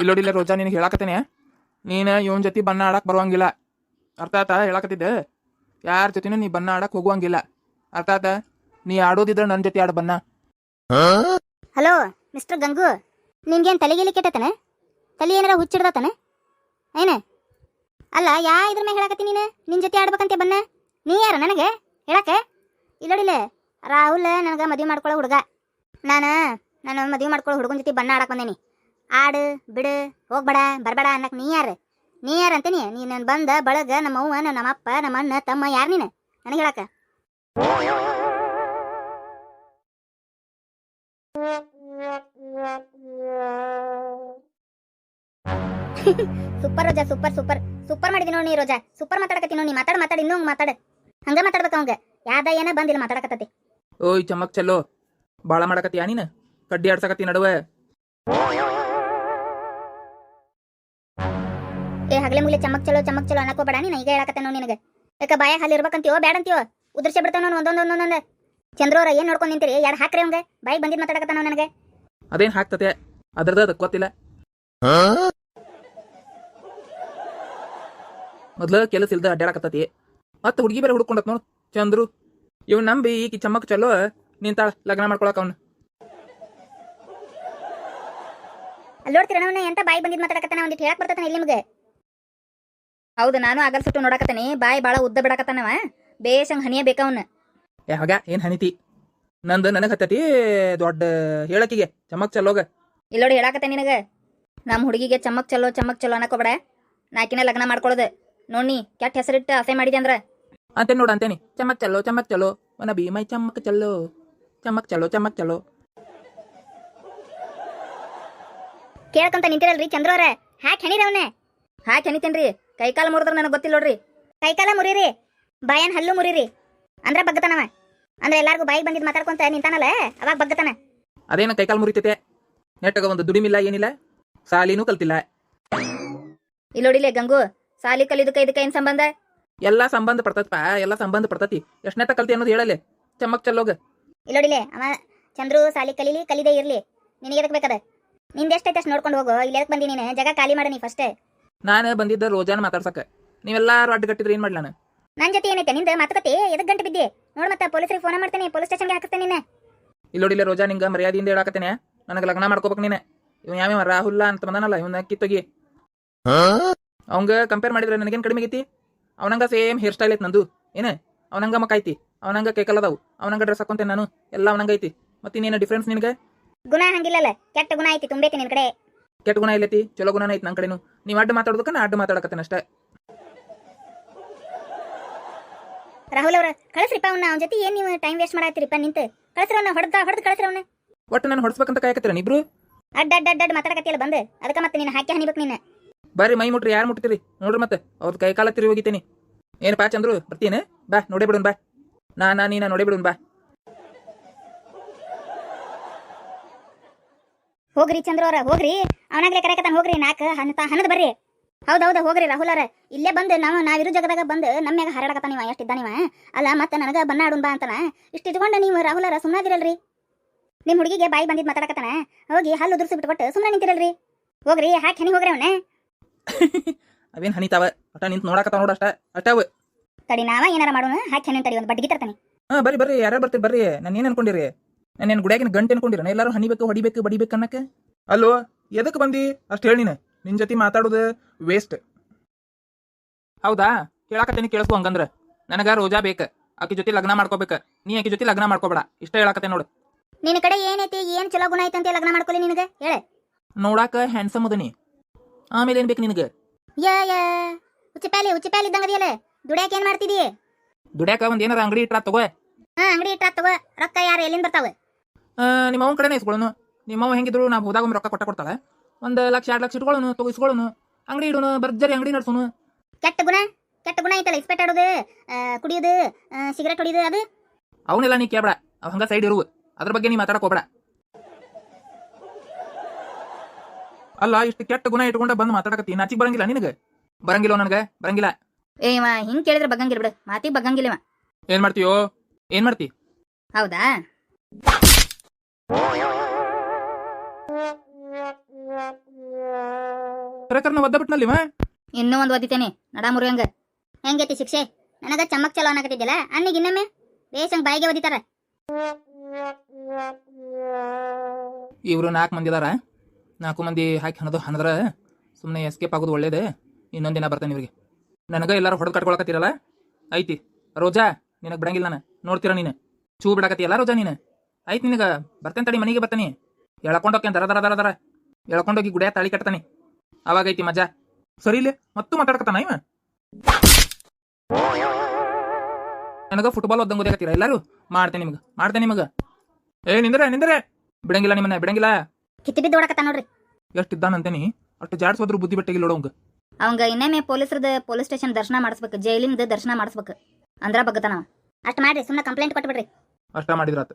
ಇಲ್ಲೋಡಿಲ್ಲ ರೋಜಾ ನಿನಗೆ ಹೇಳಾಕತ್ತೇನೆ. ನೀನು ಇವನ ಜೊತೆ ಬಣ್ಣ ಆಡಕ್ಕೆ ಬರುವಂಗಿಲ್ಲ. ಅರ್ಥ ಆತ ಹೇಳಾಕತ್ತಿದ್ದೆ? ಯಾರ ಜೊತೆನೂ ನೀ ಬಣ್ಣ ಆಡಕ್ಕೆ ಹೋಗುವಂಗಿಲ್ಲ. ಅರ್ಥ ಆತ? ನೀ ಆಡೋದಿದ್ರೆ ನನ್ನ ಜೊತೆ ಆಡ ಬಣ್ಣ. Hello, mister Gangu. ನಿನ್ಗೇನು ತಲೆಗಿಲಿ ಕೆಟ್ಟತನ? ತಲೆ ಏನಾರ ಹುಚ್ಚಿಡ್ದತನ? ಏನೆ? ಅಲ್ಲ, ಯಾ ಇದ್ರ ಮೇಲೆ ಹೇಳಕತ್ತಿ ನೀನು? ನಿನ್ ಜೊತೆ ಆಡ್ಬೇಕಂತೆ ಬನ್ನ ನೀ ಯಾರ ನನಗೆ? ಹೇಳಕ್ಕೆ ಇಲ್ಲೋಡಿಲ್ಲ ರಾಹುಲ್ ನನಗೆ ಮದುವೆ ಮಾಡ್ಕೊಳ್ಳೋ ಹುಡುಗ. ನಾನು ನಾನು ಮದುವೆ ಮಾಡ್ಕೊಳ್ಳೋ ಹುಡುಗನ ಜೊತೆ ಬಣ್ಣ ಆಡಕ್ಕೆ ಬಂದೇನಿ. ಆಡು, ಬಿಡು, ಹೋಗ್ಬೇಡ, ಬರಬೇಡ ಅನ್ನಕ್ ನೀ ಯಾರು? ನೀ ಯಾರು ಅಂತೀನಿ? ನೀ ನಾನು ಬಂದ ಬಳಗ ನಮ್ಮ ಅವ್ವ ನಮ್ಮ ಅಪ್ಪ ನಮ್ಮ ಅಣ್ಣ ತಮ್ಮ ಯಾರು ನೀನು? ನನಗೆ ಹೇಳಕ super Roja, super super. Super ಮಾಡಿದಿ ನೋಡಿ ರೋಜಾ. ಸೂಪರ್ ಮಾತಾಡಕತ್ತಿ ನೋಡಿ ಮಾತಾಡ, ಮಾತಾಡಿ ಇನ್ನೂ ಮಾತಾಡ. ಹಂಗ ಮಾತಾಡ್ಬೇಕು ಅವಂಗ. ಯಾದ ಏನ ಬಂದಿಲ್ಲ ಮಾತಾಡಕತ್ತತಿ. ಓಯ್ ಚಮಕ್ ಚಲೋ. ಬಾಳ ಮಾಡಕತ್ತೀಯ ನೀನು? ಕಡ್ಡಿ ಆಡ್ಸಕತ್ತಿ ನಡುವೆ. ಹಗಲೆ ಚಮಕ್ ಚಲೋ ಚಮಕ್ ಚಲೋ ಅನ್ನಕೋ ಬೇಡ ನೀನು ಈಗ ಹೇಳಕತ್ತೆ ನೋಡಿ ನಿನಗೆ. ಯಾಕ ಬಾಯ ಹಾಲಿ ಇರ್ಬೇಕಂತೀವೋ ಬೇಡ ಅಂತೀವೋ ಉದ್ರಸೆ ಬಿಡ್ತಾವ ನಾನು ಒಂದೊಂದು ಒಂದೊಂದು ಚಂದ್ರವ್ರ ಏನ್ ನೋಡ್ಕೊಂಡ್ ನಿಂತೀರಿ? ಯಾರ ಹಾಕ್ರಿ ಅವಂಗೆ? ಬಾಯಿ ಬಂದಿದ್ ಮಾತಾಡಕತ್ತಾನೋ ನನಗೆ. ಅದೇನ್ ಹಾಕ್ತತೆ? ಅದ್ರದ ಅದಕ್ಕೆ ಗೊತ್ತಿಲ್ಲ. ಮೊದ್ಲು ಕೆಲಸ ಇಲ್ದ ಅಡ್ಡಾಡಕತ್ತತಿ ಮತ್ತೆ ಹುಡುಗಿ ಬೇರೆ ಹುಡ್ಕೊಂಡತ್ ನೋಡು ಚಂದ್ರು. ಇವ್ ನಂಬಿ ಈಕಿ ಚಮಕ್ ಚಲೋ ನಿಂತಾಳ ಲಗ್ನ ಮಾಡ್ಕೊಳಕ್ ಅವ್ನ. ಅಲ್ಲಿ ನೋಡ್ತೀರ ಅವನ ಎಂತ ಬಾಯಿ ಬಂದಿದ್ ಮಾತಾಡಕತ್ತಾನ ಒಂದಿಟ್ಟು ಹೇಳಕ್ ಬರ್ತಾನೆ ಇಲ್ಲಿ ನಿಮಗೆ? ಹೌದು ನಾನು ಆಗಲ್ ಸುಟ್ಟು ನೋಡಕತ್ತಾನೆ. ಬಾಯಿ ಬಾಳ ಉದ್ದ ಬಿಡಕತ್ತಾನವ ಬೇಸಂಗ್ ಹನಿಯ ಬೇಕವನ್ ಏ ಹಾಗ ಏನ್ ಹನಿತಿ ನಂದು ನನಗ್ ಹತ್ತತಿ ದೊಡ್ಡ ಹೇಳಕಿಗೆ. ಚಮಕ್ ಚಲೋಗ ಇಲ್ಲೋಡಿ ಹೇಳಕತ್ತೆ ನಿನಗ. ನಮ್ಮ ಹುಡುಗಿಗೆ ಚಮಕ್ ಚಲೋ ಚಮಕ್ ಚಲೋ ಅನ್ನಕೋಬೇಡ ನಾಕಿನ ಲಗ್ನ ಮಾಡ್ಕೊಳ್ಳೋದು ನೋಡಿ ಕೆಟ್ಟ ಹೆಸರಿಟ್ಟು ಅಸೆ ಮಾಡಿದೆ ಅಂದ್ರ? ಅಂತ ನೋಡ ಅಂತೇನಿ. ಚಮಕ್ ಚಲೋ ಚಮಕ್ ಚಲೋ. ಒನ ಬಿ ಮೈ ಚಮಕ್ ಚಲೋ. ಚಮಕ್ ಚಲೋ ಚಮಕ್ ಚಲೋ. ಕೇಳಕಂತ ನಿಂತಿರಲ್ರಿ ಚಂದ್ರವ್ರ ಹ್ಯಾಕ್ ಹೆಣಿರವನೆ ಹಾಕ್ ಹೆಣಿತೇನ್ರಿ ಕೈಕಾಲ ಮುರಿದ್ರೆ ನನಗೆ ಗೊತ್ತಿಲ್ಲ ನೋಡ್ರಿ. ಕೈಕಾಲ ಮುರಿರಿ ಬಾಯನ್ ಹಲ್ಲು ಮುರಿರಿ. ಅಂದ್ರ ಬಗ್ಗತನವ. ಅಂದ್ರೆ ಎಲ್ಲಾರ್ಗು ಬಾಯಿಗೆ ಬಂದಿದ್ ಮಾತಾಡ್ಕೊಂತ ನಿಂತಾನಲ್ಲ ಅವಾಗ ಬಗ್ಗತಾನ. ಅದೇನ ಕೈಕಾಲ ಮುರಿತೈತೆ? ನೆಟ್ಟಗ ಒಂದು ದುಡಿಮಿಲ್ಲ ಏನಿಲ್ಲ? ಸಾಲಿನೂ ಕಲ್ತಿಲ್ಲ. ಇಲ್ಲೋಡಿಲೆ ಗಂಗು ಸಾಲಿ ಕಲಿದಕ್ಕ ಇದಕ್ಕ ಏನ್ ಸಂಬಂಧ? ಎಲ್ಲಾ ಸಂಬಂಧ ಪಡ್ತತ್ಪ ಎಲ್ಲಾ ಸಂಬಂಧ ಪಡ್ತತಿ. ಎಷ್ಟನೇತ ಕಲ್ತಿ ಅನ್ನೋದು ಹೇಳಲೆ. ಚಮಕ್ ಇಲ್ಲಿ ಇಲ್ಲೋಡಿಲೆ ಅವ ಚಂದ್ರು ಸಾಲಿ ಕಲೀಲಿ ಕಲಿದೇ ಇರ್ಲಿ. ನಿನಗೆ ಎದಕ್ ಬೇಕದ? ನಿಂದ ಎಷ್ಟೈತೆ ಅಷ್ಟು ನೋಡ್ಕೊಂಡು ಹೋಗು. ಇಲ್ಲಿ ಎದಕ್ ಬಂದಿ ನೀನು? ಜಗ ಖಾಲಿ ಮಾಡನಿ ಫಸ್ಟ್ ನಾನು ಬಂದಿದ್ದ ರೋಜಾನ ಮಾತಾಡ್ಸಕ ನೀವೆಲ್ಲಾರು ಅಡ್ಡಗಟ್ಟಿದ್ರೆ ಏನ್ ಮಾಡ್ಲಾನ ನಾನು? ನನ್ ಜೊತೆ ಏನೈತೆ? ನಿಂದ ಮಾತುಕತೆ ಎದಕ್ ಗಂಟೆ ಬಿದ್ದಿ? ನೋಡ್ ಮತ್ತೆ ಪೊಲೀಸರಿಗೆ ಫೋನ್ ಮಾಡ್ತೇನೆ ಪೊಲೀಸ್ ಸ್ಟೇಷನ್ಗೆ ಹಾಕತ್ತೆ ನಿನ್ನ. ಇಲ್ಲೋಡಿಲ್ಲ ರೋಜಾ ನಿಂಗ ಮರ್ಯಾದೆಯಿಂದ ಹೇಳಾಕತ್ತೇನೆ. ನನಗೆ ಲಗ್ನ ಮಾಡ್ಕೋಬೇಕು ನೀನೆ. ಇವ್ ಯಾವ ರಾಹುಲ್ಲ ಅಂತ ಬಂದಾನಲ್ಲ ಇವನ್ನ ಕಿತ್ತೋಗಿ. ಅವಂಗ ಕಂಪೇರ್ ಮಾಡಿದ್ರೆ ನನಗೇನ್ ಕಡಿಮೆ ಐತಿ ಅವನಂಗ ಸೇಮ್ ಹೇರ್ ಸ್ಟೈಲ್ ಐತಿ ನಂದು. ಏನ? ಅವನಂಗ ಮಕ್ಕ ಐತಿ. ಅವನಂಗ ಕೇಕಲ್ ಅದಾವು. ಅವನಂಗ ಡ್ರೆಸ್ ಹಾಕೊಂತೇನೆ ನಾನು. ಎಲ್ಲ ಅವನಂಗ ಐತಿ. ಮತ್ತೆ ಇನ್ನೇನು ಡಿಫ್ರೆನ್ಸ್ ನಿನಗೆ? ಗುಣ ಹಂಗಿಲ್ಲಲ್ಲ. ಕೆಟ್ಟ ಗುಣ ಐತಿ ತುಂಬೈತಿ ನಿನ್ ಕಡೆ. ಕೆಟ್ಟ ಗುಣ ಇಲ್ಲೈತಿ ಚಲೋ ಗುಣನ ಐತಿ ನನ್ನ ಕಡೆನು. ನೀವು ಅಡ್ಡ ಮಾತಾಡೋದಕ್ಕ ನಾ ಅಡ್ಡ ಮಾತಾಡಕತ್ತೇನೆ ಅಷ್ಟೇ. ರಾಹುಲ್ ಅವ್ರ ಕಳಿಸ್ರಿಪ್ಪ ಅವ್ನ ಅವ್ನ ಜೊತೆ ಏನ್ ನೀವು ಟೈಮ್ ವೇಸ್ಟ್ ಮಾಡಾತಿರಿಪ್ಪ ನಿಂತು. ಕಳಿಸ್ರವ್ನ ಹೊಡೆದ ಹೊಡೆದು ಕಳಿಸ್ರವ್ನ. ಒಟ್ಟು ನಾನು ಹೊಡ್ಸ್ಬೇಕಂತ ಕಾಯಕತ್ತೀರ ನೀಬ್ರು ಅಡ್ಡ ಅಡ್ಡ ಅಡ್ಡ ಮಾತಾಡಕತ್ತಿಯಲ್ಲ ಬಂದು. ಅದಕ್ಕೆ ಮತ್ತೆ ನೀನು ಹಾಕಿ ಹನಿಬೇಕು ನೀನು ಬರ್ರಿ ಮೈ ಮುಟ್ರಿ ಯಾರು ಮುಟ್ತೀರಿ? ನೋಡ್ರಿ ಮತ್ತೆ ಅವ್ರದ್ದು ಕೈ ಕಾಲ ತಿರುಗಿ ಹೋಗಿತೀನಿ ಏನಪ್ಪಾ ಚಂದ್ರು ಬರ್ತೀನಿ ಬಾ ನೋಡೇ ಬಿಡೋಣ ಬಾ. ನಾ ನಾ ನೀನು ನೋಡೇ ಬಿಡೋಣ ಬಾ. ಹೋಗ್ರಿ ಚಂದ್ರ ಅವ್ರ ಹೋಗ್ರಿ. ಅವನಾಗ್ಲೇ ಕರೆಕತ್ತಾನ ಹೋಗ್ರಿ ನಾಲ್ಕು ಹನ್ನತ ಹನ್ನದ ಬರ್ರಿ. ಹೌದೌದ ಹೋಗ್ರಿ ರಾಹುಲ್ ಅರ ಇಲ್ಲೇ ಬಂದು ನಾವು ನಾವಿರೋ ಜಗದಾಗ ಬಂದು ನಮ್ಮ್ಯಾಗ ಹರಡಕತ್ತಾನ ನೀವ ಎಷ್ಟಿದ್ದ ನೀವ? ಅಲ್ಲ ಮತ್ತೆ ನನಗ ಬಣ್ಣ ಆಡುನ್ ಬಾ ಅಂತಾನ. ಇಷ್ಟ ಇಟ್ಕೊಂಡು ನೀವು ರಾಹುಲ್ ಅರ ಸುಮ್ಮನಾದಿರಲ್ರಿ ನಿಮ್ಮ ಹುಡುಗಿಗೆ ಬಾಯಿ ಬಂದಿದ್ ಮಾತಾಡಕತ್ತಾನ. ಹೋಗಿ ಹಲ್ಲು ಉದುರ್ಸಿ ಬಿಟ್ಬಿಟ್ಟು ಸುಮ್ಮನೆ ನಿಂತಿರಲ್ರಿ. ಹೋಗ್ರಿ ಹಾಕಿ ಹನಿ ಹೋಗ್ರಿ ಅವನ. ಅವೇನ್ ಹನಿತಾವ ಅಟ ನಿಂತ್ ನೋಡಕತ್ತಾವ ನೋಡ ಅಷ್ಟ. ಅಷ್ಟ ಅವ. ತಡಿ ನಾವ ಏನಾರ ಮಾಡೋಣ? ಹಾಕಿ ಹನಿ ತಡಿ ಒಂದು ಬಡ್ಡಿಗೆ ತರ್ತಾನೆ. ಹಾ ಬರ್ರಿ ಬರ್ರಿ ಯಾರ ಬರ್ತೀರಿ ಬರ್ರಿ. ನಾನು ಏನ್ ಅನ್ಕೊಂಡಿರಿ? ನಾನು ಏನು ಗುಡಿಯಾಗಿನ ಗಂಟೆ ಅನ್ಕೊಂಡಿರ ಎಲ್ಲರೂ ಹನಿಬೇಕು ಹೊಡಿಬೇಕು ಬಡಿಬೇಕು ಅನ್ನಕ್ಕೆ? ಅಲ್ಲೋ ಎದಕ್ಕೆ ಬಂದಿ? ಅಷ್ಟು ಹೇಳಿ ನೀನು. ನಿನ್ ಜೊತೆ ಮಾತಾಡೋದು ವೇಸ್ಟ್ ಹೌದಾ? ಹೇಳಾಕತ್ತೇನೆ ಕೇಳಿಸ್ಕೊ ಹಂಗಂದ್ರೆ. ನನಗ ರೋಜಾ ಬೇಕ. ಆಕಿ ಜೊತೆ ಲಗ್ನ ಮಾಡ್ಕೋಬೇಕು. ನೀ ಆಕಿ ಜೊತೆ ಲಗ್ನ ಮಾಡ್ಕೋಬೇಡ. ಇಷ್ಟ ಹೇಳಾಕತ್ತೆ ನೋಡು. ನಿನ್ನ ಕಡೆ ಏನೈತಿ? ಏನ್ ಚಲೋ ಗುಣ ಐತಂತ ಲಗ್ನ ಮಾಡ್ಕೊಲಿ ನಿನಗೆ? ಹೇಳ. ನೋಡಾಕ ಹ್ಯಾಂಡ್ಸಮ್ ಅದನಿ. ಆಮೇಲೆ ಏನ್ ಬೇಕು ನಿನಗೆ? ಯಾ ಯಾ. ಉಚ್ಚಿಪ್ಯಾಲಿ ಉಚ್ಚಿಪ್ಯಾಲಿ ಇದ್ದಂಗ ಅದಿಯಲ್ಲ? ದುಡ್ಯಾಕ ಏನ್ ಮಾಡ್ತಿದಿ ದುಡ್ಯಾಕ ಒಂದ್ ಏನಾರ ಅಂಗಡಿ ಇಟ್ರ ತಗೋ. ಹಾ ಅಂಗಡಿ ಇಟ್ರಾ ತಗೋ. ರೊಕ್ಕ ಯಾರು ಎಲ್ಲಿಂದ ಬರ್ತಾವ? ಆ, ನಿಮ್ಮ ಅವನ ಕಡೆನೇ ಇಸ್ಕೊಳ್ಳೋನು ನಿಮ್ಮ ಅವ ಹೆಂಗಿದ್ರು ನಾ ಹೋದಾಗ ಒಮ್ಮೆ ರೊಕ್ಕ ಕೊಟ್ಟ ಕೊಡ್ತಾಳೆ. ಒಂದು ಲಕ್ಷ ಎರಡು ಲಕ್ಷ ಇಟ್ಕೊಳ್ಳೋನು ತೊಗಿಸ್ಕೊಳ್ಳೋನು ಅಂಗಡಿ ಇಡೋನು ಬರ್ಜರಿ ಅಂಗಡಿ ನಡೆಸೋನು. ಕೆಟ್ಟ ಗುಣ ಕೆಟ್ಟ ಗುಣ ಐತಲ್ಲ ಇಸ್ಪೆಟ್ ಆಡೋದು ಕುಡಿಯೋದು ಸಿಗರೇಟ್ ಹೊಡಿಯೋದು ಅದು? ಅವನ್ನೆಲ್ಲ ನೀ ಕೇಳಬೇಡ ಅವ್ ಹಂಗ ಸೈಡ್ ಇರುವು ಅದ್ರ ಬಗ್ಗೆ ನೀ ಮಾತಾಡಕ್ ಹೋಗ್ಬೇಡ. ಅಲ್ಲ ಇಷ್ಟು ಕೆಟ್ಟ ಗುಣ ಇಟ್ಕೊಂಡ ಬಂದು ಮಾತಾಡಕತ್ತಿ ನಾಚಿಕ್ ಬರಂಗಿಲ್ಲ ನಿನಗೆ? ಬರಂಗಿಲ್ಲ ನನಗೆ ಬರಂಗಿಲ್ಲ. ಏ ಇವ ಹಿಂಗ್ ಕೇಳಿದ್ರೆ ಬಗ್ಗಂಗಿಲ್ಲ ಬಿಡು ಮಾತಿ ಬಗ್ಗಂಗಿಲ್ಲ ಇವ. ಏನ್ ಮಾಡ್ತೀಯೋ? ಏನ್ ಮಾಡ್ತಿ? ಹೌದಾ? ಕರೆಕರ್ನ ಒದ್ದ ಬಿಟ್ನಲ್ಲಿ ಇವ ಇನ್ನೂ ಒಂದು ಓದಿತೇನೆ. ನಡ ಮುರಿಯಂಗ. ಹೆಂಗೈತಿ ಶಿಕ್ಷೆ? ನನಗ ಚಮಕ್ ಚಲೋ ಅನ್ನಕತ್ತಿದ್ದಿಲ್ಲ ಅನ್ನಿಗೆ ಇನ್ನೊಮ್ಮೆ? ಬೇಸಂಗ್ ಬಾಯಿಗೆ ಒದಿತಾರ. ಇವರು ನಾಲ್ಕು ಮಂದಿ ಅದಾರ. ನಾಲ್ಕು ಮಂದಿ ಹಾಕಿ ಹಣದು ಹಣದ್ರ ಸುಮ್ಮನೆ ಎಸ್ಕೇಪ್ ಆಗೋದು ಒಳ್ಳೇದೇ. ಇನ್ನೊಂದಿನ ದಿನ ಬರ್ತೇನೆ ಇವ್ರಿಗೆ. ನನಗೆ ಎಲ್ಲರೂ ಹೊಡೆದು ಕಟ್ಕೊಳಕತ್ತಿರಲ್ಲ? ಐತಿ. ರೋಜಾ ನಿನಗೆ ಬಿಡಂಗಿಲ್ಲ ನಾನು. ನೋಡ್ತೀರ ನೀನು? ಚೂ ಬಿಡಕತ್ತಿಯಲ್ಲ ರೋಜಾ ನೀನು? ಐತಿ ನಿನಗೆ. ಬರ್ತೇನೆ ತಡಿ ಮನೆಗೆ ಬರ್ತಾನೆ. ಎಳ್ಕೊಂಡೋಕೆ ದರ ದರ ದರ ದರ. ಎಳ್ಕೊಂಡೋಗಿ ಗುಡಿಯ ತಾಳಿ ಕಟ್ತಾನೆ. ಅವಾಗ ಐತಿ ಮಜಾ. ಸರಿ ಇಲ್ಲಿ ಮತ್ತೂ ಮಾತಾಡ್ಕತಾನ ಇವ? ನನಗ ಫುಟ್ಬಾಲ್ ಓದಂಗ್ ಓದಾಕತ್ತೀರ ಎಲ್ಲರೂ? ಮಾಡ್ತೇನೆ ನಿಮ್ಗೆ ಮಾಡ್ತೇನೆ ನಿಮಗೆ. ಏ ನಿಂದ್ರೆ ನಿಂದ್ರೆ. ಬಿಡಂಗಿಲ್ಲ ನಿಮ್ಮನ್ನ ಬಿಡಂಗಿಲ್ಲ. ಕಿತ್ತಿ ಬಿದ್ದು ಓಡಕತ್ತ ನೋಡ್ರಿ. ಎಷ್ಟು ಇದ್ದಾನಂತೇನಿ ಅಷ್ಟು ಜಾಡ್ಸೋದ್ರು ಬುದ್ಧಿ ಬೆಟ್ಟಿಗೆ ನೋಡೋಂಗ ಅವಂಗ ಇನ್ನೇನೇ ಪೊಲೀಸರದ ಪೊಲೀಸ್ ಸ್ಟೇಷನ್ ದರ್ಶನ ಮಾಡಿಸ್ಬೇಕು ಜೈಲಿಂದ ದರ್ಶನ ಮಾಡಿಸ್ಬೇಕು. ಅಂದ್ರ ಬಗ್ಗತಾನ ಅಷ್ಟ್ ಮಾಡ್ರಿ ಸುಮ್ಮನೆ ಕಂಪ್ಲೇಂಟ್ ಕೊಟ್ಬಿಡ್ರಿ. ಅಷ್ಟ ಮಾಡಿದ್ರಾತ.